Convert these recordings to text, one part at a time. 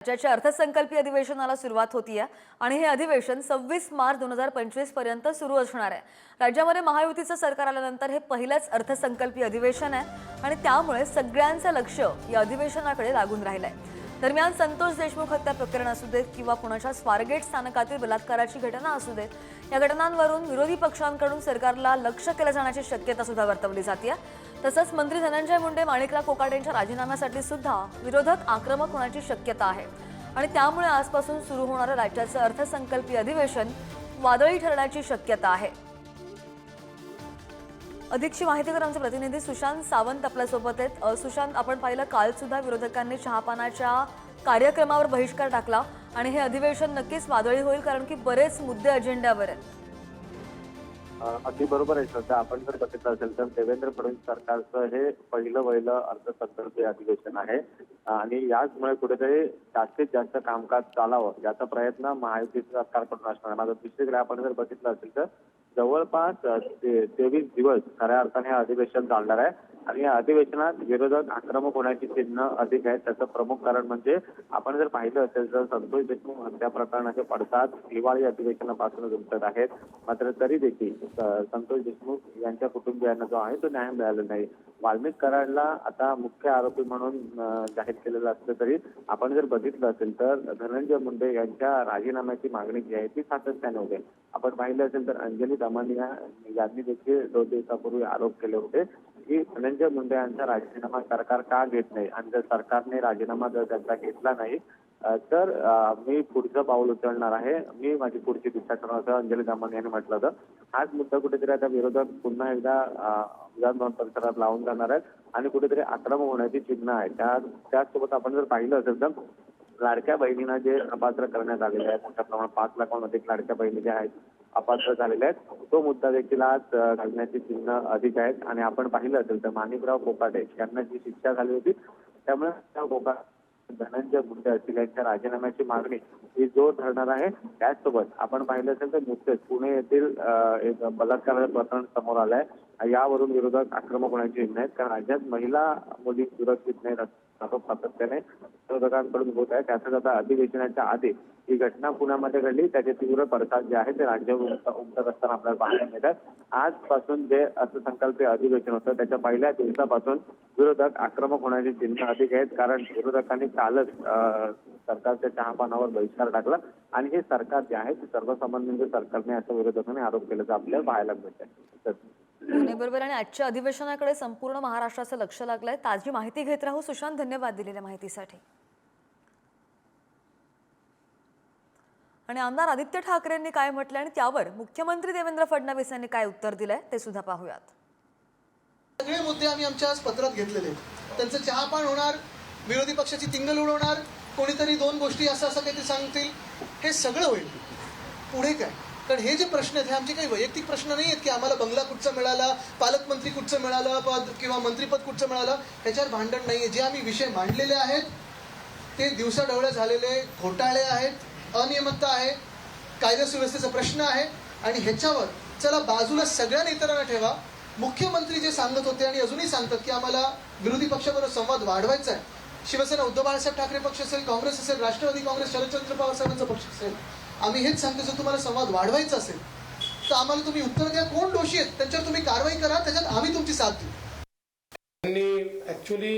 राज्याच्या अर्थसंकल्पीय अधिवेशनाला सुरुवात होतीये आणि हे अधिवेशन सव्वीस मार्च दोन हजार पंचवीसपर्यंत सुरू असणार आहे. राज्यामध्ये महायुतीचं सरकार आल्यानंतर हे पहिलंच अर्थसंकल्पीय अधिवेशन आहे आणि त्यामुळे सगळ्यांचं लक्ष या अधिवेशनाकडे लागून राहिलंय. दरम्यान संतोष देशमुख हत्या प्रकरण असू देत किंवा पुण्याच्या स्वारगेट स्थानकातील बलात्काराची घटना असू देत या घटनांवरून विरोधी पक्षांकडून सरकारला लक्ष केलं जाण्याची शक्यता सुद्धा वर्तवली जाते तसंच मंत्री धनंजय मुंडे माणिकराव कोकाटे यांच्या राजीनाम्यासाठी सुद्धा विरोधक आक्रमक होण्याची शक्यता आहे. आणि त्यामुळे आजपासून सुरू होणारं राज्याचं अर्थसंकल्पीय अधिवेशन वादळी ठरण्याची शक्यता आहे. अधिकची माहिती तर आमचे प्रतिनिधी सुशांत सावंत आपल्यासोबत आहेत. सुशांत आपण पाहिलं काल सुद्धा विरोधकांनी चहापानाच्या कार्यक्रमावर बहिष्कार टाकला आणि हे अधिवेशन नक्कीच वादळी होईल कारण की बरेच मुद्दे अजेंड्यावर आहेत. अगदी बरोबर आहे. श्रद्धा आपण जर बघितलं असेल तर देवेंद्र फडणवीस सरकारचं हे पहिलं वहिलं अर्थसंकल्पीय अधिवेशन आहे. आणि याचमुळे कुठेतरी जास्तीत जास्त कामकाज चालावं याचा प्रयत्न महायुतीचं सरकारकडून असणार आहे. माझं दुसरीकडे आपण जर बघितलं असेल तर जवळपास ते- तेवीस दिवस खऱ्या अर्थाने हे अधिवेशन चालणार आहे. आणि या अधिवेशनात विरोधात आक्रमक होण्याची चिन्ह अधिक आहेत. त्याचं प्रमुख कारण म्हणजे आपण जर पाहिलं असेल तर संतोष देशमुख हत्या प्रकरणाचे पडसाद हिवाळी अधिवेशनापासूनच उमटत आहेत. मात्र तरी देखील संतोष देशमुख यांच्या कुटुंबियांना जो आहे तो न्याय मिळाला नाही. वाल्मिक कराडला आता मुख्य आरोपी म्हणून जाहीर केलेलं असलं तरी आपण जर बघितलं असेल तर धनंजय मुंडे यांच्या राजीनाम्याची मागणी जी आहे ती सातत्याने होते. आपण पाहिलं असेल तर अंजली दमानिया यांनी देखील दोन दिवसापूर्वी आरोप केले होते. की धनंजय मुंडे यांचा राजीनामा सरकार का घेत नाही? आणि जर सरकारने राजीनामा जर त्यांचा घेतला नाही तर मी पुढचं पाऊल उचलणार आहे. मी माझी पुढची दिशा ठरवणार असं अंजली दामन यांनी म्हटलं होतं. हाच मुद्दा कुठेतरी आता विरोधक पुन्हा एकदा विधानभवन परिसरात लावून जाणार आहेत. आणि कुठेतरी आक्रमक होण्याची चिन्ह आहे त्या त्याचसोबत आपण जर पाहिलं असेल तर लाडक्या बहिणींना जे अपात्र करण्यात आलेले आहेत मोठ्या प्रमाणात पाच लाखांमध्ये अधिक लाडक्या बहिणी ज्या आहेत अपात्र झालेले आहेत. तो मुद्दा देखील आज अ, घालण्याची चिन्ह अधिक आहेत. आणि आपण पाहिलं असेल तर माणिकराव कोकाटे यांना जी शिक्षा झाली होती त्यामुळे त्या धनंजय मुंडे असतील यांच्या राजीनाम्याची मागणी ही जोर धरणार आहे. त्याचसोबत आपण पाहिलं असेल तर नुकतेच पुणे येथील एक बलात्काराचं प्रकरण समोर आलं आहे यावरून विरोधक आक्रमक होण्याची चिन्ह आहेत. कारण राज्यात महिला मुली सुरक्षित नाही सातत्याने विरोधकांकडून होत आहे. त्यातच आता अधिवेशनाच्या आधी ही घटना पुण्यामध्ये घडली त्याचे तीव्र पडसाद जे आहे ते राज्यावर उमटत असताना आपल्याला पाहायला मिळतात. आजपासून जे अर्थसंकल्पीय अधिवेशन होतं त्याच्या पहिल्या दिवसापासून विरोधक आक्रमक होण्याची चिन्ह अधिक आहेत. कारण विरोधकांनी कालच सरकारच्या चहापानावर बहिष्कार टाकला. आणि हे सरकार जे आहे ते सर्वसामान्य सरकारने असं विरोधकांनी आरोप केल्याचं आपल्याला पाहायला मिळत आहे बरोबर. आणि आजच्या अधिवेशनाकडे संपूर्ण महाराष्ट्राचं लक्ष लागलंय. ताजी माहिती घेत राहू. सुशांत धन्यवाद दिलेल्या माहितीसाठी. आणि आमदार आदित्य ठाकरेंनी काय म्हटलं आणि त्यावर मुख्यमंत्री देवेंद्र फडणवीस यांनी काय उत्तर दिलंय ते सुद्धा पाहूयात. सगळे मुद्दे आम्ही आमच्या पत्रात घेतलेले. आहेत. त्यांचं चहापान होणार विरोधी पक्षाची तिंगल उडवणार कोणीतरी दोन गोष्टी असं असं काहीतरी सांगतील हे सगळं होईल. पुढे काय? कारण हे जे प्रश्न आहेत हे आमचे काही वैयक्तिक प्रश्न नाही आहेत की आम्हाला बंगला कुठचा मिळाला पालकमंत्री कुठचं मिळालं पद किंवा मंत्रीपद कुठचं मिळालं ह्याच्यावर भांडण नाही आहे जे आम्ही विषय मांडलेले आहेत ते दिवसाढवळे झालेले घोटाळे आहेत. अनियमितता आहे कायदा सुव्यवस्थेचा प्रश्न आहे आणि ह्याच्यावर चला बाजूला सगळ्या नेत्यांना ठेवा. मुख्यमंत्री जे सांगत होते आणि अजूनही सांगतात की आम्हाला विरोधी पक्षाबरोबर संवाद वाढवायचा आहे. शिवसेना उद्धव बाळासाहेब ठाकरे पक्ष असेल काँग्रेस असेल राष्ट्रवादी काँग्रेस शरदचंद्र पवार साहेबांचा पक्ष असेल आम्ही हेच सांगतो जर तुम्हाला संवाद वाढवायचा असेल तर आम्हाला तुम्ही उत्तर द्या. कोण दोषी आहेत? त्यांच्यावर तुम्ही कारवाई करा त्याच्यात आम्ही तुमची साथ देऊ. त्यांनी ऍक्च्युली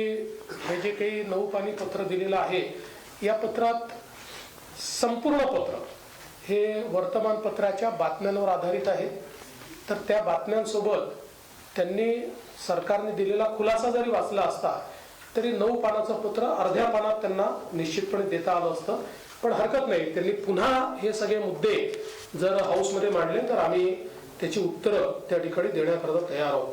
हे जे काही नऊ पाणी पत्र दिलेलं आहे या पत्रात संपूर्ण पत्र. हे वर्तमानपत्राच्या बातम्यांवर आधारित आहे. तर त्या बातम्यांसोबत त्यांनी सरकारने दिलेला खुलासा जरी वाचला असता तरी नऊ पानाचं पत्र अर्ध्या पानात त्यांना निश्चितपणे देता आलं असतं. पण हरकत नाही त्यांनी पुन्हा हे सगळे मुद्दे जर हाऊसमध्ये मांडले तर आम्ही त्याची उत्तरं त्या ठिकाणी देण्याकरता तयार आहोत.